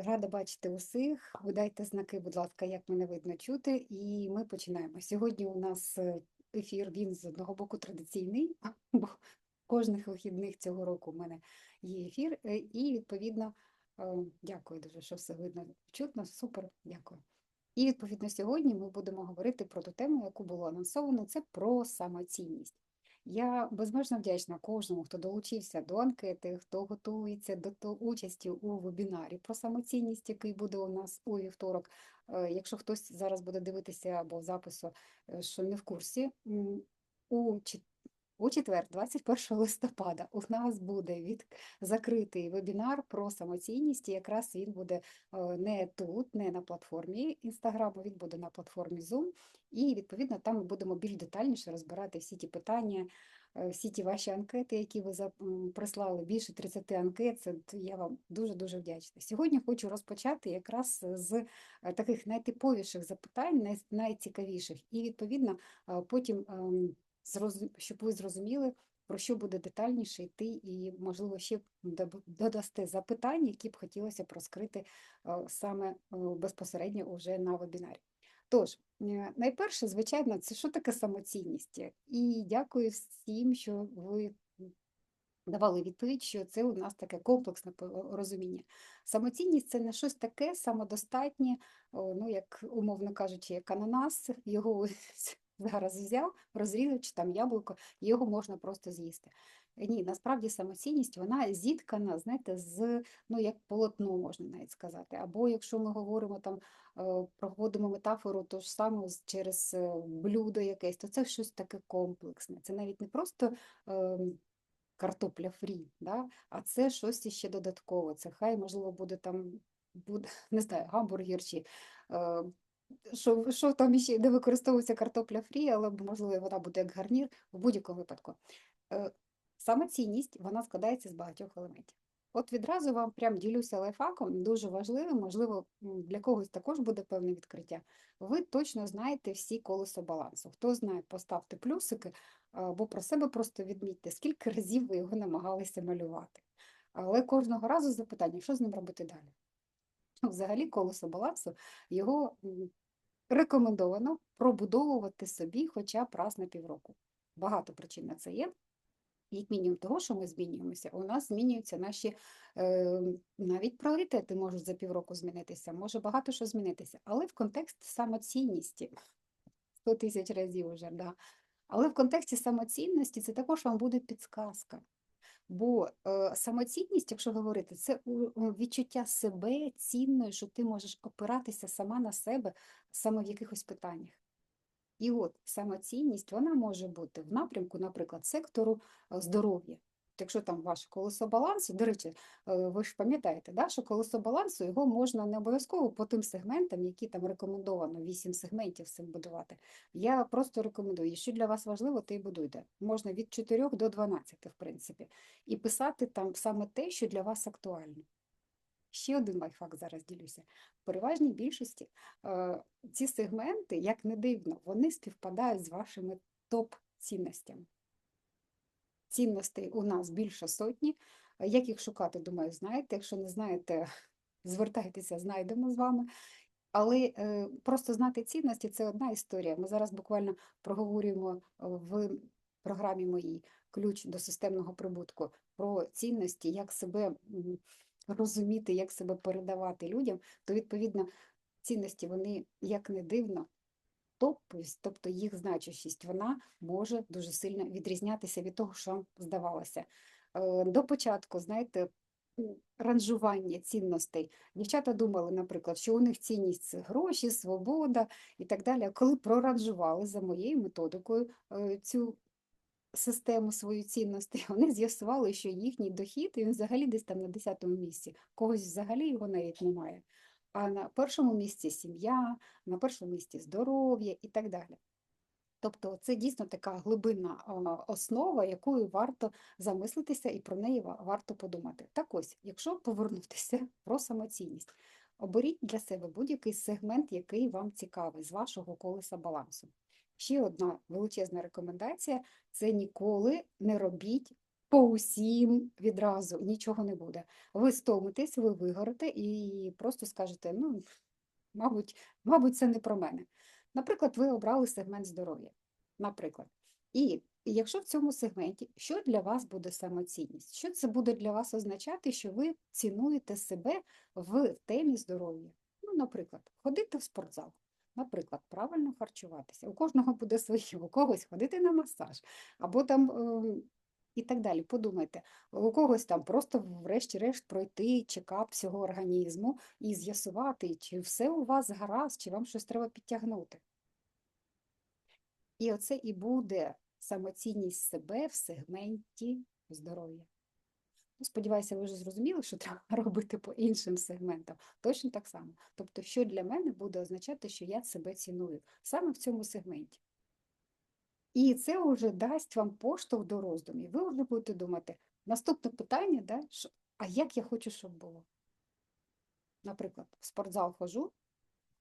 Рада бачити усіх. Ви знаки, будь ласка, як мене видно чути, і ми починаємо. Сьогодні у нас е, ефір, він з одного боку традиційний, бо кожних вихідних цього року у мене є ефір, е, і відповідно е, дякую дуже, що все видно чутно. Супер, дякую. І відповідно сьогодні ми будемо говорити про ту тему, яку було анонсовано, це про самоцінність. Я безмежно вдячна кожному, хто долучився до анкети, хто готується до участі у вебінарі про самоцінність, який буде у нас у вівторок. Е, Якщо хтось зараз буде дивитися або запису, е, що не в курсі, у у четвер, 21 листопада, у нас буде від закритий вебінар про самоцінність. І якраз він буде е, не тут, не на платформі Інстаграму, він буде на платформі Zoom. І відповідно там ми будемо більш детальніше розбирати всі ті питання, е, всі ті ваші анкети, які ви прислали. Більше 30 анкет. Це я вам дуже дуже вдячна. Сьогодні хочу розпочати якраз з е, таких найтиповіших запитань, найцікавіших, і відповідно потім. Щоб ви зрозуміли, про що буде детальніше йти, і, можливо, ще додасте запитань, які б хотілося б розкрити е, саме е, безпосередньо уже на вебінарі. Тож, е, найперше, звичайно, це що таке самоцінність? І дякую всім, що ви давали відповідь, що це у нас таке комплексне розуміння. Самоцінність це не щось таке самодостатнє, ну, як умовно кажучи, як ананас, його зараз взяв, розрізав, чи там яблуко, його можна просто з'їсти. Ні, насправді самоцінність, вона зіткана, знаєте, з, ну, як полотно, можна навіть сказати. Або якщо ми говоримо там, е, проводимо метафору, то ж саме через е, блюдо якесь, то це щось таке комплексне. Це навіть не просто ем, картопля фрі, да? а це щось іще додаткове. Це хай, можливо, буде там, буде, не знаю, гамбургер чи е, що, що там іще, де використовується картопля фрі, але можливо вона буде як гарнір в будь-якому випадку. Е, Саме цінність вона складається з багатьох елементів. От відразу вам прям ділюся лайфхаком, дуже важливим, можливо, для когось також буде певне відкриття. Ви точно знаєте всі колесо балансу. Хто знає, поставте плюсики, або про себе просто відмітьте, скільки разів ви його намагалися малювати. Але кожного разу запитання, що з ним робити далі? Взагалі, колесо балансу його рекомендовано пробудовувати собі хоча б раз на півроку. Багато причин на це є. Як мінімум того, що ми змінюємося, у нас змінюються наші е, навіть пріоритети можуть за півроку змінитися, може багато що змінитися, але в контексті самоцінності 100 тисяч разів уже, да. Але в контексті самоцінності це також вам буде підсказка. Бо е, самоцінність, якщо говорити, це відчуття себе цінною, що ти можеш опиратися сама на себе саме в якихось питаннях. І от самоцінність, вона може бути в напрямку, наприклад, сектору е, здоров'я. Якщо там ваше колесо балансу, до речі, е, ви ж пам'ятаєте, да, що колесо балансу його можна не обов'язково по тим сегментам, які там рекомендовано, 8 сегментів цим будувати. Я просто рекомендую, що для вас важливо, те й будуйте. Можна від 4 до 12, в принципі, і писати там саме те, що для вас актуально. Ще один лайфхак зараз ділюся. В переважній більшості е, ці сегменти, як не дивно, вони співпадають з вашими топ-цінностями. Цінностей у нас більше сотні. Е, Як їх шукати, думаю, знаєте. Якщо не знаєте, звертайтеся, знайдемо з вами. Але е, просто знати цінності це одна історія. Ми зараз буквально проговорюємо в програмі моїй ключ до системного прибутку про цінності, як себе розуміти, як себе передавати людям, то відповідно цінності вони, як не дивно, топовість, тобто їх значущість, вона може дуже сильно відрізнятися від того, що здавалося. Е, До початку, знаєте, ранжування цінностей. Дівчата думали, наприклад, що у них цінність це гроші, свобода і так далі. Коли проранжували за моєю методикою е, цю систему свою цінностей, вони з'ясували, що їхній дохід він взагалі десь там на 10-му місці, когось взагалі його навіть немає. А на першому місці сім'я, на першому місці здоров'я і так далі. Тобто це дійсно така глибинна основа, якою варто замислитися і про неї варто подумати. Так ось, якщо повернутися про самоцінність, оберіть для себе будь-який сегмент, який вам цікавий з вашого колеса балансу. Ще одна величезна рекомендація це ніколи не робіть по усім відразу нічого не буде. Ви стомитесь, ви вигорите і просто скажете, ну, мабуть, мабуть, це не про мене. Наприклад, ви обрали сегмент здоров'я. Наприклад. І якщо в цьому сегменті, що для вас буде самоцінність? Що це буде для вас означати, що ви цінуєте себе в темі здоров'я? Ну, наприклад, ходити в спортзал. Наприклад, правильно харчуватися. У кожного буде своє, у когось ходити на масаж, або там ем, і так далі. Подумайте, у когось там просто врешті-решт пройти чекап всього організму і з'ясувати, чи все у вас гаразд, чи вам щось треба підтягнути. І оце і буде самоцінність себе в сегменті здоров'я. Ну, Сподіваюся, ви вже зрозуміли, що треба робити по іншим сегментам. Точно так само. Тобто, що для мене буде означати, що я себе ціную саме в цьому сегменті. І це вже дасть вам поштовх до роздумів. Ви вже будете думати, наступне питання, да, а як я хочу, щоб було? Наприклад, в спортзал хожу,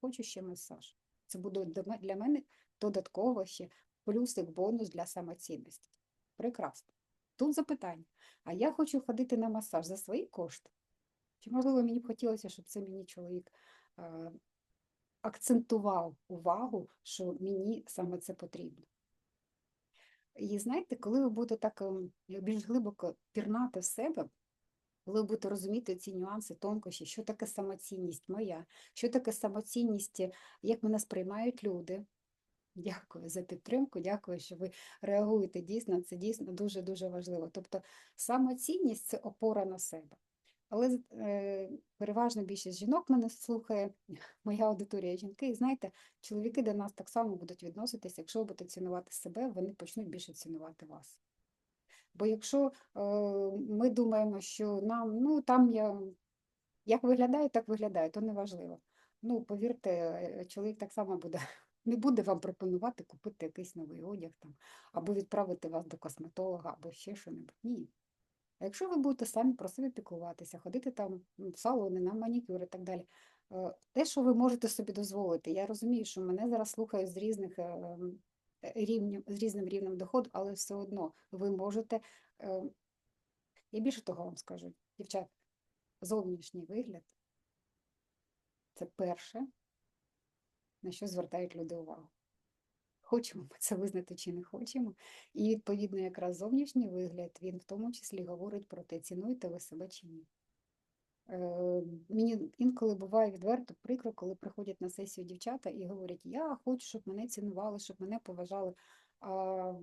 хочу ще масаж. Це буде для мене додатково ще плюсик, бонус для самоцінності. Прекрасно. Тут запитання. А я хочу ходити на масаж за свої кошти? Чи, можливо, мені б хотілося, щоб це мені чоловік акцентував увагу, що мені саме це потрібно? І знаєте, коли ви будете так ем, більш глибоко пірнати в себе, коли ви будете розуміти ці нюанси, тонкощі, що таке самоцінність моя, що таке самоцінність, як мене сприймають люди. Дякую за підтримку, дякую, що ви реагуєте дійсно, це дійсно дуже-дуже важливо. Тобто самоцінність це опора на себе. Але е, переважно більшість жінок мене слухає, моя аудиторія жінки, і знаєте, чоловіки до нас так само будуть відноситися, якщо ви будете цінувати себе, вони почнуть більше цінувати вас. Бо якщо е, ми думаємо, що нам, ну там я як виглядаю, так виглядаю, то не важливо. Ну, повірте, е, чоловік так само буде. Не буде вам пропонувати купити якийсь новий одяг там, або відправити вас до косметолога, або ще щось. Ні. А якщо ви будете самі про себе піклуватися, ходити там в салони, на манікюр і так далі, е, те, що ви можете собі дозволити, я розумію, що мене зараз слухають з різних е, рівнів, з різним рівнем доходу, але все одно ви можете. Е, я більше того вам скажу, дівчат, зовнішній вигляд це перше, на що звертають люди увагу хочемо ми це визнати чи не хочемо. І, відповідно, якраз зовнішній вигляд, він в тому числі говорить про те, цінуєте ви себе чи ні. Е, Мені інколи буває відверто прикро, коли приходять на сесію дівчата і говорять, я хочу, щоб мене цінували, щоб мене поважали. А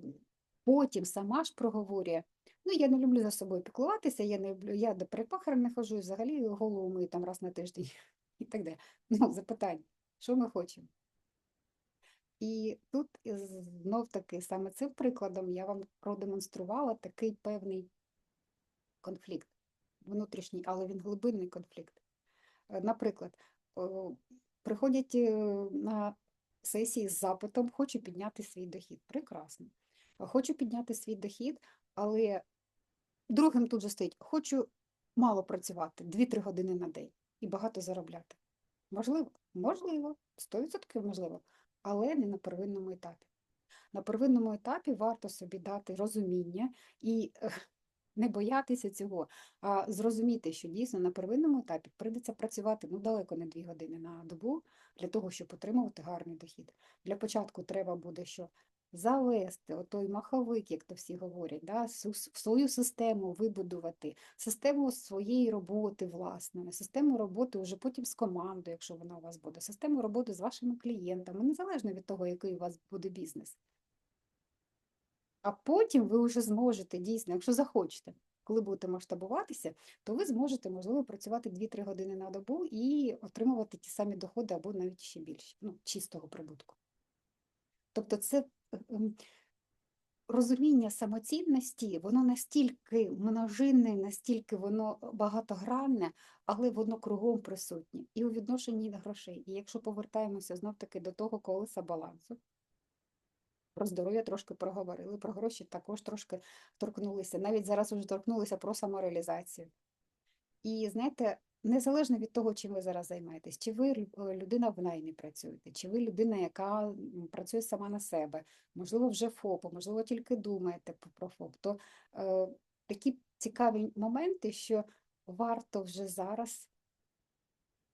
Потім сама ж проговорює, ну я не люблю за собою піклуватися, я не люблю, я до перепахара не хожу, і взагалі голову мию там раз на тиждень і так далі. Ну, запитання, що ми хочемо? І тут знов таки саме цим прикладом я вам продемонструвала такий певний конфлікт, внутрішній, але він глибинний конфлікт. Е, наприклад, приходять е, на сесії з запитом, хочу підняти свій дохід. Прекрасно. Хочу підняти свій дохід, але другим тут же стоїть, хочу мало працювати 2-3 години на день і багато заробляти. Можливо, можливо, 100% можливо але не на первинному етапі. На первинному етапі варто собі дати розуміння і не боятися цього, а зрозуміти, що дійсно на первинному етапі прийдеться працювати ну, далеко не дві години на добу для того, щоб отримувати гарний дохід. Для початку треба буде що завести отой маховик, як то всі говорять, да, свою систему вибудувати, систему своєї роботи власної, систему роботи вже потім з командою, якщо вона у вас буде, систему роботи з вашими клієнтами, незалежно від того, який у вас буде бізнес. А потім ви вже зможете дійсно, якщо захочете, коли будете масштабуватися, то ви зможете, можливо, працювати 2-3 години на добу і отримувати ті самі доходи або навіть ще більше, ну, чистого прибутку. Тобто, це Ем, розуміння самоцінності, воно настільки множинне, настільки воно багатогранне, але воно кругом присутнє і у відношенні до грошей. І якщо повертаємося знов-таки до того колеса балансу, про здоров'я трошки проговорили, про гроші також трошки торкнулися. Навіть зараз вже торкнулися про самореалізацію. І знаєте, Незалежно від того, чим ви зараз займаєтесь, чи ви е, людина в наймі працюєте, чи ви людина, яка працює сама на себе, можливо, вже ФОП, можливо, тільки думаєте про ФОП, то е, такі цікаві моменти, що варто вже зараз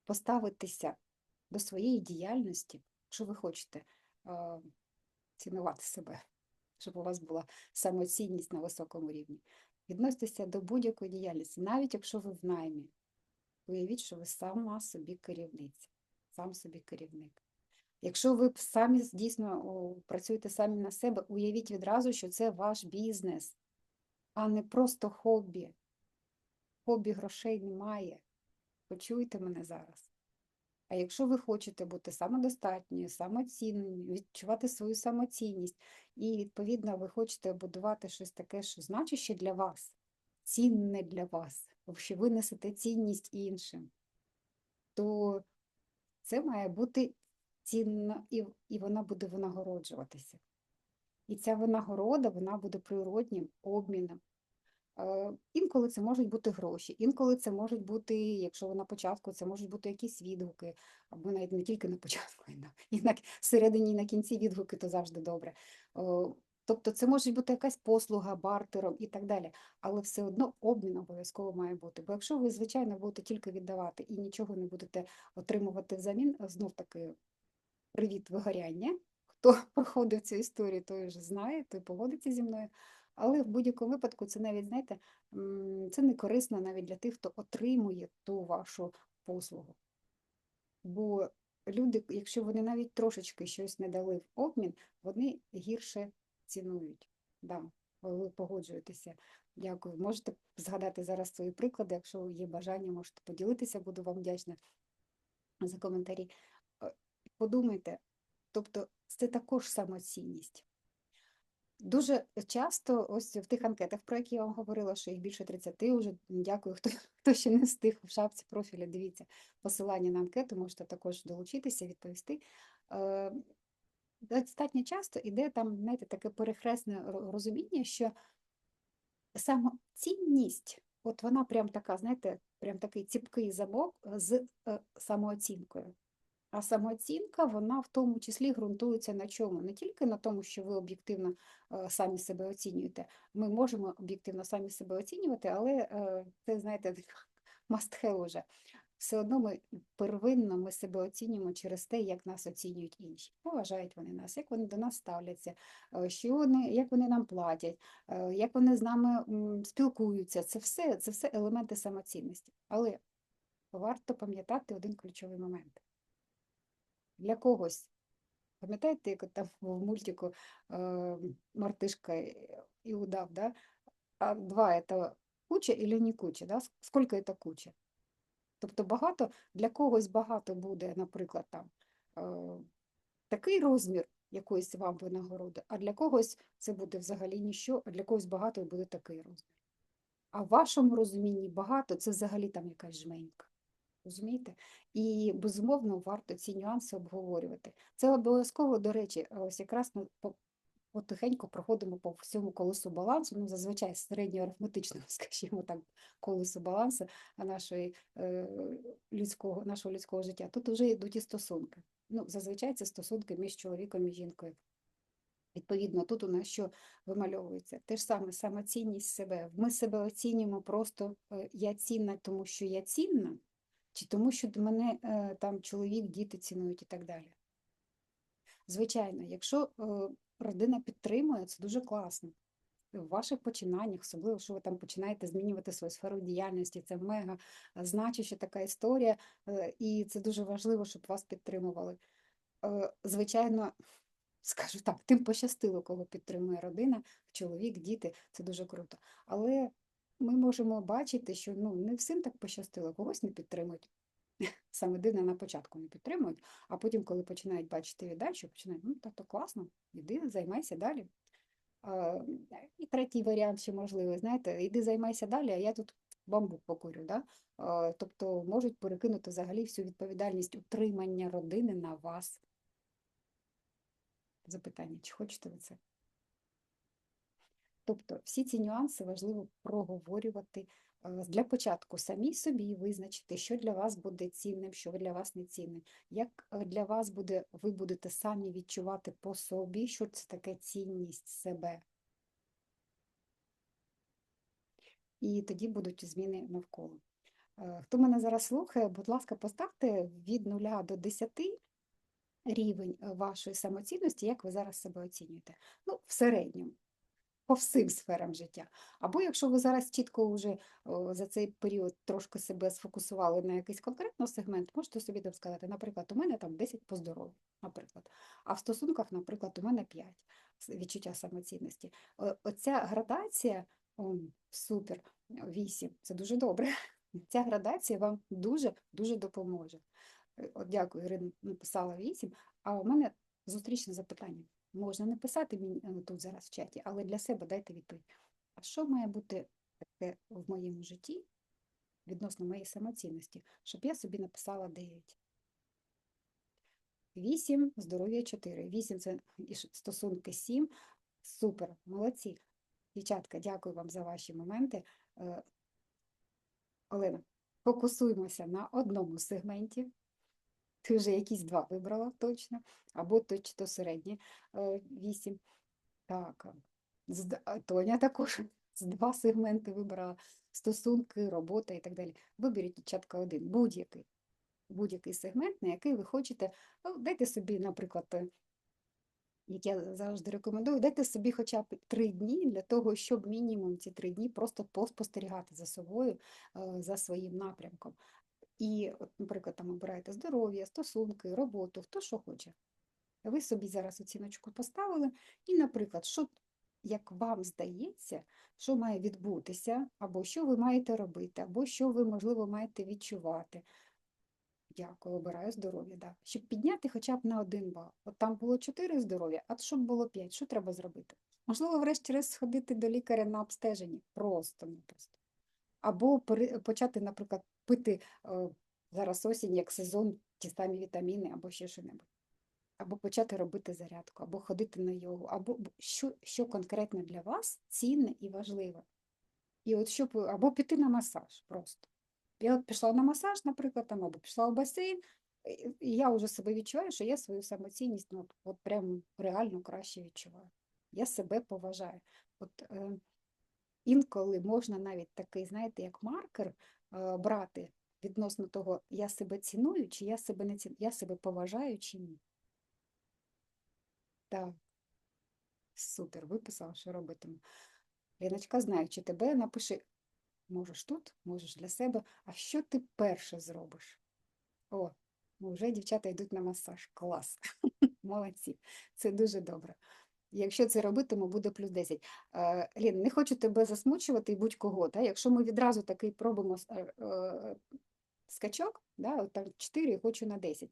поставитися до своєї діяльності, якщо ви хочете е, цінувати себе, щоб у вас була самоцінність на високому рівні. Відноситися до будь-якої діяльності, навіть якщо ви в наймі. Уявіть, що ви сама собі керівниця, сам собі керівник. Якщо ви самі дійсно працюєте самі на себе, уявіть відразу, що це ваш бізнес, а не просто хобі. Хобі грошей немає. Почуйте мене зараз. А якщо ви хочете бути самодостатньою, самоцінною, відчувати свою самоцінність, і, відповідно, ви хочете будувати щось таке, що значуще для вас, цінне для вас, що ви несете цінність іншим, то це має бути цінно і, і вона буде винагороджуватися. І ця винагорода вона буде природнім обміном. Е, Інколи це можуть бути гроші, інколи це можуть бути, якщо ви на початку, це можуть бути якісь відгуки, або навіть не тільки на початку, і на, і на середині, і на кінці відгуки, то завжди добре. Е, Тобто це може бути якась послуга бартером і так далі, але все одно обмін обов'язково має бути. Бо якщо ви, звичайно, будете тільки віддавати і нічого не будете отримувати взамін, знов таки привіт вигоряння. Хто проходив цю історію, той вже знає, той погодиться зі мною. Але в будь-якому випадку це навіть, знаєте, це не корисно навіть для тих, хто отримує ту вашу послугу. Бо люди, якщо вони навіть трошечки щось не дали в обмін, вони гірше цінують. Да, ви погоджуєтеся. Дякую. Можете згадати зараз свої приклади, якщо є бажання, можете поділитися, буду вам вдячна за коментарі. Е, подумайте, тобто це також самоцінність. Дуже часто, ось в тих анкетах, про які я вам говорила, що їх більше 30, вже дякую, хто хто ще не встиг в шапці профіля, дивіться посилання на анкету, можете також долучитися, відповісти. Е, достатньо часто іде там, знаєте, таке перехресне розуміння, що самоцінність, от вона прям така, знаєте, прям такий ціпкий замок з е, самооцінкою. А самооцінка, вона в тому числі ґрунтується на чому? Не тільки на тому, що ви об'єктивно е, самі себе оцінюєте. Ми можемо об'єктивно самі себе оцінювати, але е, це, знаєте, must have уже все одно ми первинно ми себе оцінюємо через те, як нас оцінюють інші. Поважають вони нас, як вони до нас ставляться, е, що вони, як вони нам платять, е, як вони з нами спілкуються. Це все, це все елементи самоцінності. Але варто пам'ятати один ключовий момент. Для когось. Пам'ятаєте, як там в мультику е, мартишка і удав, да? а два це куча или не куча, да? скільки це куча? Тобто багато для когось багато буде, наприклад, там е, такий розмір якоїсь вам винагороди, а для когось це буде взагалі ніщо, а для когось багато буде такий розмір. А в вашому розумінні багато це взагалі там якась жменька. Розумієте? І безумовно варто ці нюанси обговорювати. Це обов'язково, до речі, ось якраз ми потихеньку проходимо по всьому колесу балансу, ну, зазвичай середньоарифметичному, скажімо так, колесу балансу нашої, е, людського, нашого людського життя. Тут вже йдуть і стосунки. Ну, Зазвичай це стосунки між чоловіком і жінкою. Відповідно, тут у нас що вимальовується? Те ж саме самоцінність себе. Ми себе оцінюємо просто е, я цінна, тому що я цінна, чи тому, що мене е, там чоловік, діти цінують і так далі. Звичайно, якщо е, родина підтримує, це дуже класно. В ваших починаннях, особливо, що ви там починаєте змінювати свою сферу діяльності, це мега значуща така історія, е, і це дуже важливо, щоб вас підтримували. Е, звичайно, скажу так, тим пощастило, кого підтримує родина, чоловік, діти, це дуже круто. Але ми можемо бачити, що ну, не всім так пощастило, когось не підтримують. Саме дивне на початку не підтримують, а потім, коли починають бачити віддачу, починають, ну, то класно, іди, займайся далі. І третій варіант ще можливий, знаєте, іди займайся далі, а я тут бамбук покурю. Да? Тобто можуть перекинути взагалі всю відповідальність утримання родини на вас. Запитання, чи хочете ви це? Тобто всі ці нюанси важливо проговорювати для початку самі собі визначити, що для вас буде цінним, що для вас не цінним. Як е, для вас буде, ви будете самі відчувати по собі, що це таке цінність себе. і тоді будуть зміни навколо. Е, Хто мене зараз слухає, будь ласка, поставте від 0 до 10 рівень е, вашої самоцінності, як ви зараз себе оцінюєте. Ну, в середньому, по всім сферам життя. Або якщо ви зараз чітко вже за цей період трошки себе сфокусували на якийсь конкретний сегмент, можете собі там сказати, наприклад, у мене там 10 по здоров'ю, наприклад. А в стосунках, наприклад, у мене 5 відчуття самоцінності. Оця градація, о, супер, 8, це дуже добре. Ця градація вам дуже-дуже допоможе. Е, От дякую, Ірина написала 8, а у мене зустрічне запитання. Можна не писати мені е, тут зараз в чаті, але для себе дайте відповідь. А що має бути таке в моєму житті відносно моєї самоцінності, щоб я собі написала 9? 8, здоров'я 4. 8 це стосунки 7. Супер, молодці. Дівчатка, дякую вам за ваші моменти. Е, Олена, фокусуємося на одному сегменті. Ти вже якісь два вибрала точно, або точно середні е, вісім. Так, Тоня також з два сегменти вибрала стосунки, робота і так далі. Виберіть дівчатка один, будь-який. Будь-який сегмент, на який ви хочете. Ну, дайте собі, наприклад, е, як я завжди рекомендую, дайте собі хоча б три дні для того, щоб мінімум ці три дні просто поспостерігати за собою, е, за своїм напрямком. І, наприклад, там обираєте здоров'я, стосунки, роботу, хто що хоче. Ви собі зараз оціночку поставили, і, наприклад, що, як вам здається, що має відбутися, або що ви маєте робити, або що ви, можливо, маєте відчувати. Дякую, обираю здоров'я, да. Щоб підняти хоча б на один бал. От там було 4 здоров'я, а щоб було 5, що треба зробити? Можливо, врешті-решт сходити до лікаря на обстеження. Просто напросто. Або почати, наприклад, пити е, зараз осінь, як сезон, ті самі вітаміни, або ще що-небудь. Або почати робити зарядку, або ходити на йогу, або що, що конкретно для вас цінне і важливе. І от щоб, або піти на масаж просто. Я от пішла на масаж, наприклад, там, або пішла в басейн, і- я вже себе відчуваю, що я свою самоцінність ну, от, от прям реально краще відчуваю. Я себе поважаю. От, е, інколи можна навіть такий, знаєте, як маркер брати відносно того, я себе ціную, чи я себе не ціную, я себе поважаю чи ні. Так, супер, виписала, що робитиму. Ліночка, знаючи тебе, напиши, можеш тут, можеш для себе, а що ти перше зробиш? О, вже дівчата йдуть на масаж. Клас. Молодці. Це дуже добре. Якщо це робитиму, буде плюс 10. Е, Лін, не хочу тебе засмучувати і будь-кого. Якщо ми відразу такий пробуємо с- е, е, скачок, да, там 4, хочу на 10.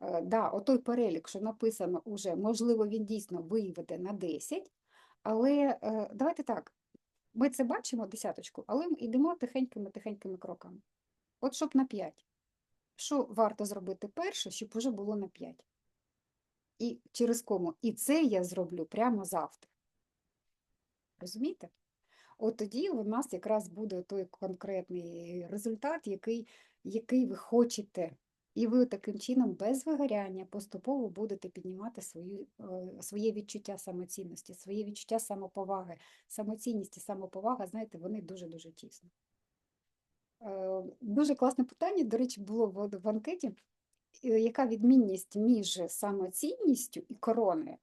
Е, да, отой перелік, що написано уже, можливо, він дійсно виведе на 10, але давайте так, ми це бачимо, десяточку, але ми йдемо тихенькими-тихенькими кроками. От щоб на 5. Що варто зробити перше, щоб уже було на 5? І через кому? І це я зроблю прямо завтра. Розумієте? От тоді у нас якраз буде той конкретний результат, який, який ви хочете. І ви таким чином без вигоряння поступово будете піднімати свою, е, своє відчуття самоцінності, своє відчуття самоповаги. Самоцінність і самоповага, знаєте, вони дуже-дуже тісно. Е, Дуже класне питання, до речі, було в анкеті. Е, Яка відмінність між самоцінністю і короною?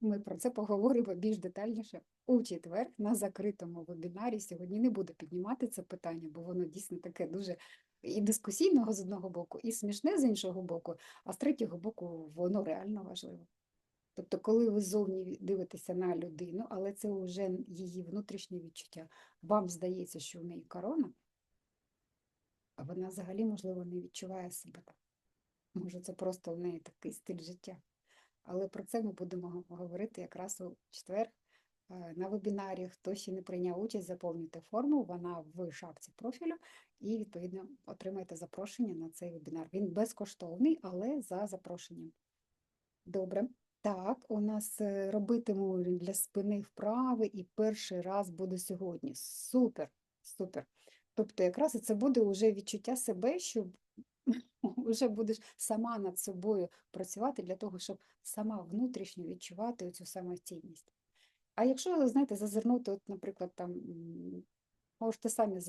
Ми про це поговоримо більш детальніше у четвер на закритому вебінарі. Сьогодні не буду піднімати це питання, бо воно дійсно таке дуже і дискусійного з одного боку, і смішне з іншого боку, а з третього боку воно реально важливо. Тобто, коли ви зовні дивитеся на людину, але це вже її внутрішнє відчуття, вам здається, що в неї корона, вона взагалі, можливо, не відчуває себе так. Може, це просто в неї такий стиль життя. Але про це ми будемо говорити якраз у четвер е, на вебінарі. Хто ще не прийняв участь, заповнюйте форму, вона в шапці профілю, і відповідно отримаєте запрошення на цей вебінар. Він безкоштовний, але за запрошенням. Добре. Так, у нас е, робитиму для спини вправи, і перший раз буде сьогодні. Супер, супер. Тобто, якраз це буде вже відчуття себе, що вже будеш сама над собою працювати для того, щоб сама внутрішньо відчувати цю самоцінність. А якщо, знаєте, зазирнути, от, наприклад, там, можете самі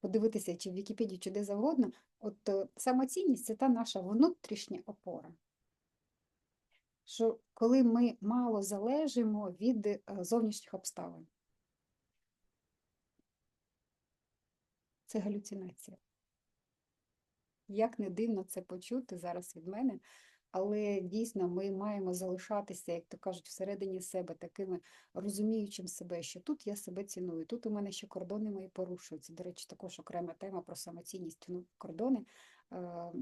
подивитися, чи в Вікіпедії, чи де завгодно, от е, самоцінність це та наша внутрішня опора. Що коли ми мало залежимо від е, зовнішніх обставин, це галюцинація. Як не дивно це почути зараз від мене, але дійсно ми маємо залишатися, як то кажуть, всередині себе такими розуміючим себе, що тут я себе ціную, тут у мене ще кордони мої порушуються. До речі, також окрема тема про самоцінність, ну, кордони. Е,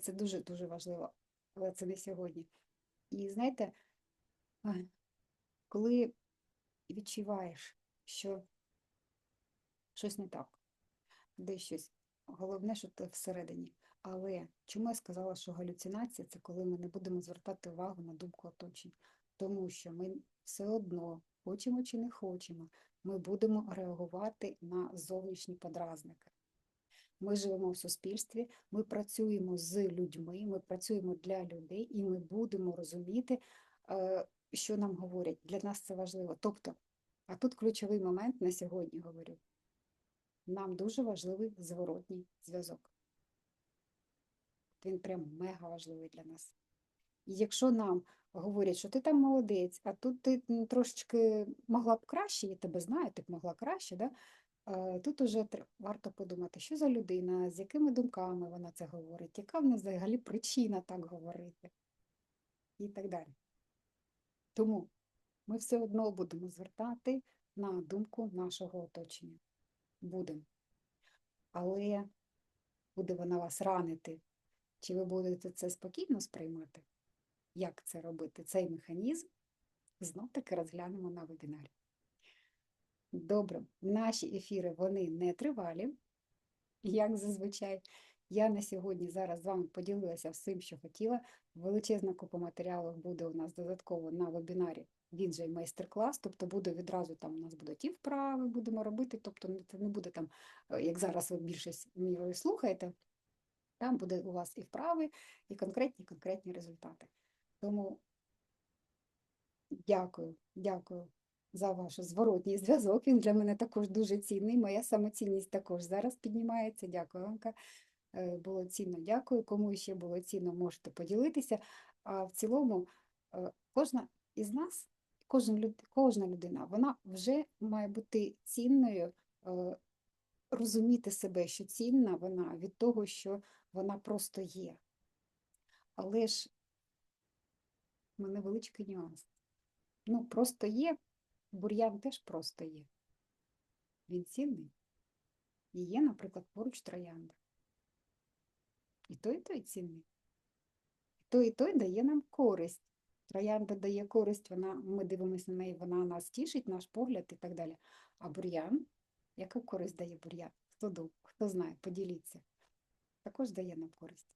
Це дуже дуже важливо, але це не сьогодні. І знаєте, коли відчуваєш, що щось не так, десь щось, головне, що ти всередині. Але чому я сказала, що галюцинація це коли ми не будемо звертати увагу на думку оточень? Тому що ми все одно, хочемо чи не хочемо, ми будемо реагувати на зовнішні подразники. Ми живемо в суспільстві, ми працюємо з людьми, ми працюємо для людей, і ми будемо розуміти, е, що нам говорять. Для нас це важливо. Тобто, а тут ключовий момент на сьогодні говорю. Нам дуже важливий зворотній зв'язок. Він прям мега важливий для нас. І якщо нам говорять, що ти там молодець, а тут ти трошечки могла б краще, я тебе знаю, ти б могла краще, да? Е, Тут уже варто подумати, що за людина, з якими думками вона це говорить, яка в неї взагалі причина так говорити, і так далі. Тому ми все одно будемо звертати на думку нашого оточення. Будемо. Але буде вона вас ранити, чи ви будете це спокійно сприймати? Як це робити? Цей механізм знов таки розглянемо на вебінарі. Добре, наші ефіри вони не тривалі, як зазвичай. Я на сьогодні зараз з вами поділилася всім, що хотіла. Величезна купа матеріалів буде у нас додатково на вебінарі. Він же майстер-клас, тобто буде відразу там у нас будуть і вправи, будемо робити. Тобто це не буде там, е, як зараз ви більшість мірою слухаєте, там буде у вас і вправи, і конкретні конкретні результати. Тому дякую, дякую за ваш зворотній зв'язок. Він для мене також дуже цінний. Моя самоцінність також зараз піднімається. Дякую, Анка. Е, Було цінно, дякую. Кому ще було цінно, можете поділитися. А в цілому, е, кожна із нас, кожна, люд- кожна людина, вона вже має бути цінною, е, розуміти себе, що цінна вона від того, що вона просто є. Але ж у мене невеличкий нюанс. Ну, просто є, бур'ян теж просто є. Він цінний. І є, наприклад, поруч троянда. І той, і той цінний. І той, і той дає нам користь. Троянда дає користь, вона, ми дивимося на неї, вона нас тішить, наш погляд і так далі. А бур'ян, яку користь дає бур'ян? Хто думає, хто знає, поділіться. Також дає нам користь.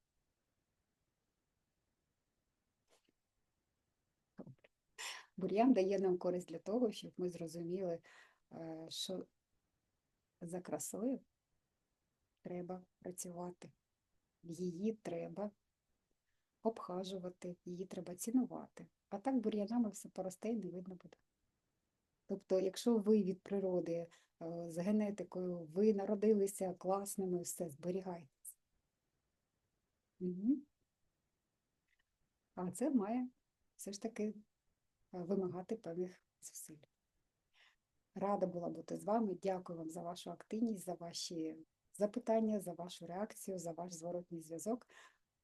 Бур'ян дає нам користь для того, щоб ми зрозуміли, е, що за красою треба працювати. Її треба обхажувати, її треба цінувати. А так бур'янами все поросте і не видно буде. Тобто, якщо ви від природи е, з генетикою, ви народилися класними, все, зберігайтеся. Угу. А це має все ж таки е, вимагати певних зусиль. Рада була бути з вами. Дякую вам за вашу активність, за ваші запитання, за вашу реакцію, за ваш зворотній зв'язок.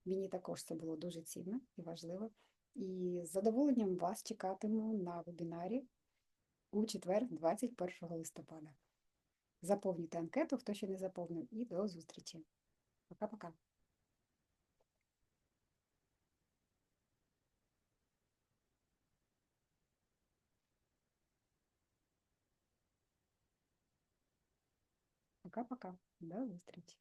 Мені також це було дуже цінно і важливо. І з задоволенням вас чекатиму на вебінарі у четвер, 21 листопада. Заповнюйте анкету, хто ще не заповнив, і до зустрічі. Пока-пока. Пока-пока. До зустрічі.